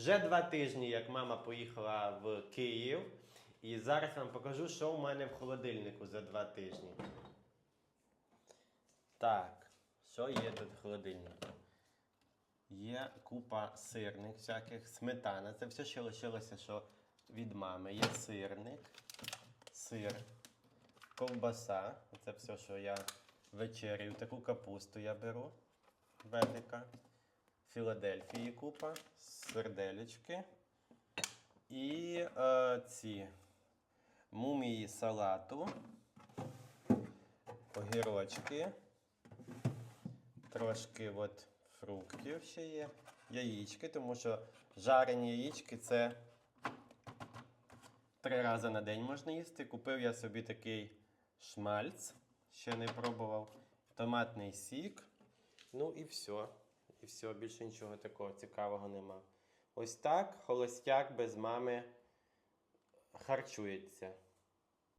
Вже два тижні, як мама поїхала в Київ. І зараз вам покажу, що у мене в холодильнику за два тижні. Так, що є тут в холодильнику? Є купа сирних всяких, сметана. Це все, що лишилося що від мами. Є сирник, сир, ковбаса. Це все, що я вечерю. Таку капусту я беру. Велика. Філадельфії купа, серделечки. І е, ці мумії салату, огірочки, трошки от фруктів ще є, яєчки, тому що жарені яєчки це три рази на день можна їсти. Купив я собі такий шмальц, ще не пробував, томатний сік. Ну і все. І все, більше нічого такого цікавого нема. Ось так холостяк без мами харчується.